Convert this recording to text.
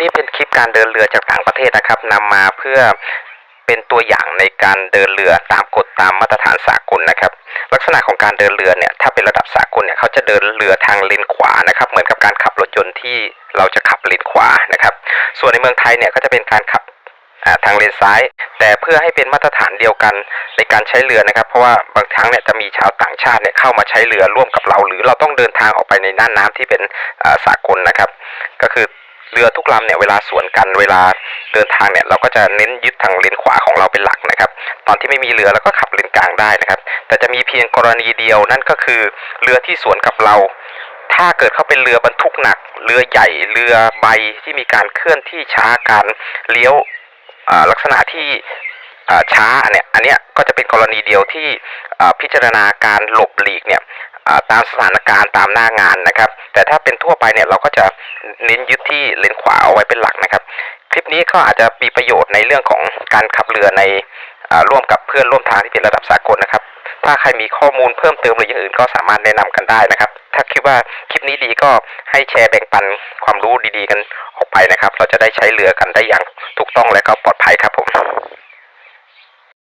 นี้เป็นคลิปการเดินเรือจากต่างประเทศนะครับนำมาเพื่อเป็นตัวอย่างในการเดินเรือตามกฎตามมาตรฐานสากลนะครับ ลักษณะของการเดินเรือเนี่ยถ้าเป็นระดับสากลเนี่ยเขาจะเดินเรือทางเลนขวานะครับเหมือนกับการขับรถยนต์ที่เราจะขับเลนขวานะครับ ส่วนในเมืองไทยเนี่ยก็จะเป็นการขับทางเลนซ้าย แต่เพื่อให้เป็นมาตรฐานเดียวกันในการใช้เรือนะครับ เพราะว่าบางครั้งเนี่ยจะมีชาวต่างชาติเนี่ยเข้ามาใช้เรือร่วมกับเรา หรือเราต้องเดินทางออกไปในน่านน้ำที่เป็นสากลนะครับ ก็คือ เรือทุกลำเนี่ยเวลาสวนกันเวลาเดินทางเนี่ยเราก็จะเน้นยึดทางเลนขวาของเราเป็นหลักนะครับ ตอนที่ไม่มีเรือเราก็ขับเลนกลางได้นะครับ แต่จะมีเพียงกรณีเดียวนั่นก็คือเรือที่สวนกับเรา ถ้าเกิดเขาเป็นเรือบรรทุกหนัก เรือใหญ่เรือใบที่มีการเคลื่อนที่ช้าการเลี้ยวลักษณะที่ช้าเนี่ยอันเนี้ยก็จะเป็นกรณีเดียวที่พิจารณาการหลบหลีกเนี่ย ตามสถานการณ์ตามหน้างานนะครับ แต่ถ้าเป็นทั่วไปเนี่ยเราก็จะเน้นยึดที่เลนขวาเอาไว้เป็นหลักนะครับ คลิปนี้ก็อาจจะมีประโยชน์ในเรื่องของการขับเรือในอร่วมกับเพื่อนร่วมทางที่เป็นระดับสากลนะครับ ถ้าใครมีข้อมูลเพิ่มเติมหรืออย่างอื่นก็สามารถแนะนำกันได้นะครับ ถ้าคิดว่าคลิปนี้ดีก็ให้แชร์แบ่งปันความรู้ดีๆกันออกไปนะครับ เราจะได้ใช้เรือกันได้อย่างถูกต้องและก็ปลอดภัยครับ